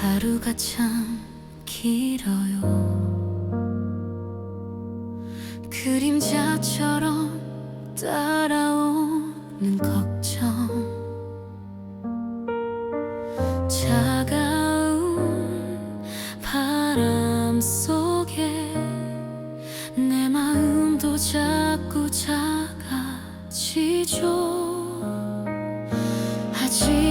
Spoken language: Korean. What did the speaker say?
하루가 참 길어요. 그림자처럼 따라오는 걱정. 차가운 바람 속에 내 마음도 자꾸 작아지죠. 아직